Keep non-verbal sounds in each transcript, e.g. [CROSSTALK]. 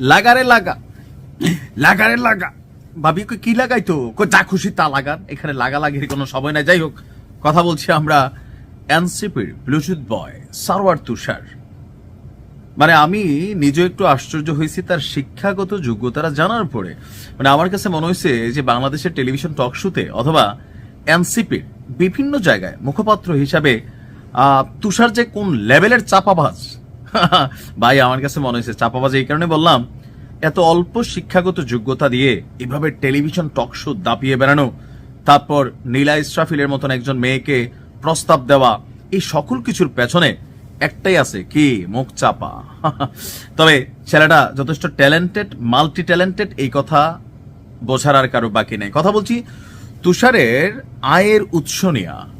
লাগারে লাগা। লাগারে লাগা। ভাবি কি লাগাই তো? কই, যা খুশি তা লাগান এখানে লাগালাগির কোনো সময় নাই। যাই হোক, কথা বলছি আমরা এনসিপির ব্লুটুথ বয় সারওয়ার তুষার। মানে আমি নিজে একটু আশ্চর্য হয়েছি তার শিক্ষাগত যোগ্যতারা জানার পরে। মানে আমার কাছে মনে হয়েছে যে বাংলাদেশের টেলিভিশন টক শোতে অথবা এনসিপির বিভিন্ন জায়গায় মুখপাত্র হিসাবে তুষার যে কোন লেভেলের চাপাবাজ [LAUGHS] ভাই, আমার কাছে মনে হয়েছে, চাপাবাজ এই কারণে বললাম, এত অল্প শিক্ষাগত যোগ্যতা দিয়ে এভাবে টেলিভিশন টক শো দাপিয়ে বেড়ানো, তারপর নীলা ইসরাফিলের মতন একজন মেয়েকে প্রস্তাব দেওয়া, এই সকল কিছুর পেছনে একটাই আছে, কি? মুখ চাপা। [LAUGHS] তবে ছেলেটা যথেষ্ট ট্যালেন্টেড মাল্টি ট্যালেন্টেড এই কথা বোঝার আর কারও বাকি নেই। কথা বলছি তুষারের আয়ের উৎস নিয়া।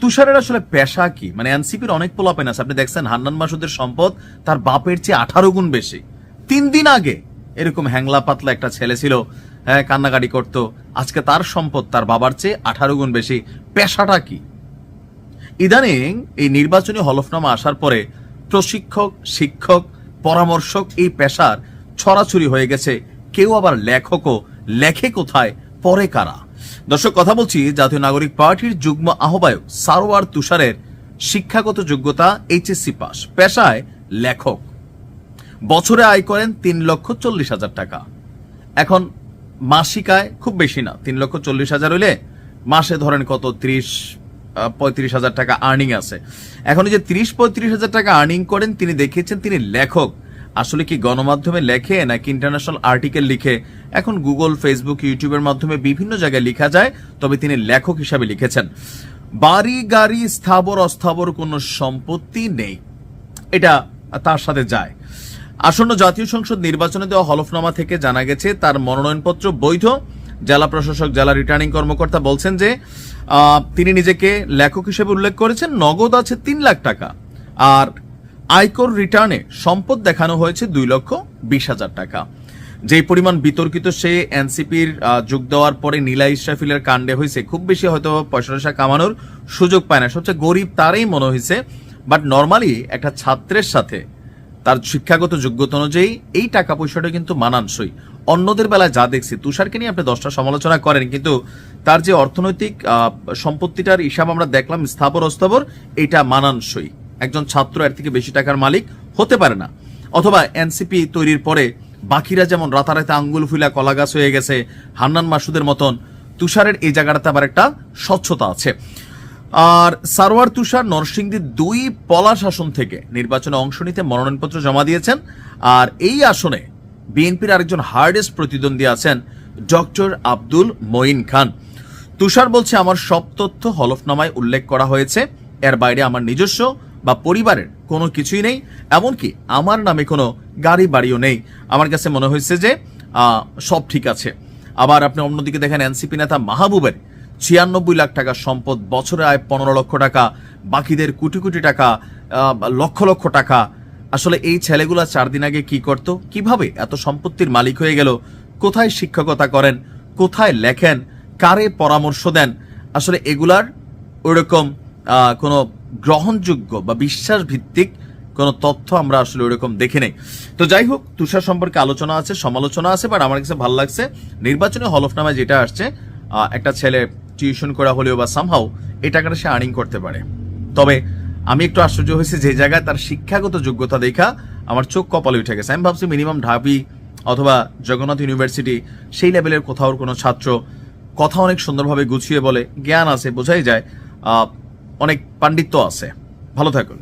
তুষারের আসলে পেশা কি? মানে এনসিপির অনেক পোলাপেন আছে। আপনি দেখছেন হান্নান মাসুদের সম্পদ তার বাপের চেয়ে আঠারো গুণ বেশি। তিন দিন আগে এরকম হ্যাংলা পাতলা একটা ছেলে ছিল হ্যাঁ কান্নাকাটি করতো। আজকে তার সম্পদ তার বাবার চেয়ে আঠারো গুণ বেশি। পেশাটা কি? ইদানিং এই নির্বাচনী হলফনামা আসার পরে প্রশিক্ষক, শিক্ষক, পরামর্শক এই পেশার ছড়াছড়ি হয়ে গেছে। কেউ আবার লেখকও। লেখে কোথায়? পরে কারা? দর্শক, কথা বলছি জাতীয় নাগরিক পার্টির যুগ্ম আহ্বায়ক সারোয়ার তুষারের শিক্ষাগত যোগ্যতা এইচএসসি পাস, পেশায় লেখক। বছরে আয় করেন তিন লক্ষ চল্লিশ হাজার টাকা। এখন মাসিক আয় খুব বেশি না, তিন লক্ষ চল্লিশ হাজার হইলে মাসে ধরেন কত ত্রিশ পঁয়ত্রিশ হাজার টাকা আর্নিং আছে। এখন যে ত্রিশ, পঁয়ত্রিশ হাজার টাকা আর্নিং করেন, তিনি দেখিয়েছেন তিনি লেখক। আসলে কি গণমাধ্যমে লেখে নাকি ইন্টারন্যাশনাল আর্টিকেল লিখে? এখন গুগল ফেসবুক ইউটিউবের মাধ্যমে বিভিন্ন জায়গায় লেখা যায়, তবে তিনি লেখক হিসাবে লিখেছেন। বাড়ি, গাড়ি, স্থাবর, অস্থাবর কোনো সম্পত্তি নেই। এটা তার সাথে যায়। আসন্ন জাতীয় সংসদ নির্বাচনে দেওয়া হলফনামা থেকে জানা গেছে, তার মনোনয়নপত্র বৈধ। জেলা প্রশাসক, জেলা রিটার্নিং কর্মকর্তা বলছেন যে তিনি নিজেকে লেখক হিসেবে উল্লেখ করেছেন, নগদ আছে তিন লাখ টাকা। আর আয়কর রিটার্নে সম্পদ দেখানো হয়েছে দুই লক্ষ বিশ হাজার টাকা। যেই পরিমাণ বিতর্কিত সে এনসিপির যোগ দেওয়ার পরে নীলা ইসরাফিলের কাণ্ডে হয়েছে, খুব বেশি হয়তো পয়সা টয়সা কামানোর সুযোগ পায় না। সবচেয়ে গরিব তারই মনে হয়েছে, বাট নর্মালি একটা ছাত্রের সাথে তার শিক্ষাগত যোগ্যতা অনুযায়ী এই টাকা পয়সাটা কিন্তু মানানসই। অন্যদের বেলায় যা দেখছি, তুষারকে নিয়ে আপনি দশটা সমালোচনা করেন, কিন্তু তার যে অর্থনৈতিক সম্পত্তিটার হিসাব আমরা দেখলাম স্থাবর অস্থাবর এটা মানানসই। একজন ছাত্র এর থেকে বেশি টাকার মালিক হতে পারে না। অথবা এনসিপি তৈরির পরে বাকিরা যেমন রাতারাতে আঙ্গুল ফুলা কলা গাছ হয়ে গেছে, হান্নান মাসুদের মতন, তুষারের এই জায়গাটাতে আবার একটা স্বচ্ছতা আছে। আর সারোয়ার তুষার নরসিংদীর দুই পলাশ আসন থেকে নির্বাচনে অংশ নিতে মনোনয়নপত্র জমা দিয়েছেন। আর এই আসনে বিএনপির আরেকজন হার্ডেস্ট প্রতিদ্বন্দ্বী আছেন ডক্টর আব্দুল মঈন খান। তুষার বলছে, আমার সব তথ্য হলফনামায় উল্লেখ করা হয়েছে। এর বাইরে আমার নিজস্ব বা পরিবারের কোনো কিছুই নেই এমনকি আমার নামে কোনো গাড়ি বাড়িও নেই। আমার কাছে মনে হয়েছে যে সব ঠিক আছে। আবার আপনি অন্যদিকে দেখেন এনসিপি নেতা মাহবুবের ছিয়ানব্বই লাখ টাকা সম্পদ বছরে আয় পনেরো লক্ষ টাকা বাকিদের কোটি কোটি টাকা লক্ষ লক্ষ টাকা। আসলে এই ছেলেগুলা চার দিন আগে কি করত? কীভাবে এত সম্পত্তির মালিক হয়ে গেল? কোথায় শিক্ষকতা করেন? কোথায় লেখেন? কারে পরামর্শ দেন? আসলে এগুলার ওইরকম আহ, কোনো গ্রহণযোগ্য বা বিশ্বাস ভিত্তিক কোনো তথ্য আমরা আসলে ওইরকম দেখে নেই। তো যাই হোক, তুষার সম্পর্কে আলোচনা আছে, সমালোচনা আছে বাট আমার কাছে ভালো লাগছে নির্বাচনী হলফনামায় যেটা আসছে একটা ছেলে টিউশন করা হলেও বা সামহাও এই টাকাটা সে আর্নিং করতে পারে। তবে আমি একটু আশ্চর্য হয়েছি যে জায়গায় তার শিক্ষাগত যোগ্যতা দেখা আমার চোখ কপালে উঠে গেছে। আমি ভাবছি মিনিমাম ঢাবি অথবা জগন্নাথ ইউনিভার্সিটি সেই লেভেলের কোথাও কোনো ছাত্র কথা অনেক সুন্দরভাবে গুছিয়ে বলে, জ্ঞান আছে, বোঝাই যায়। অনেক পাণ্ডিত্য আছে। ভালো থাকুন।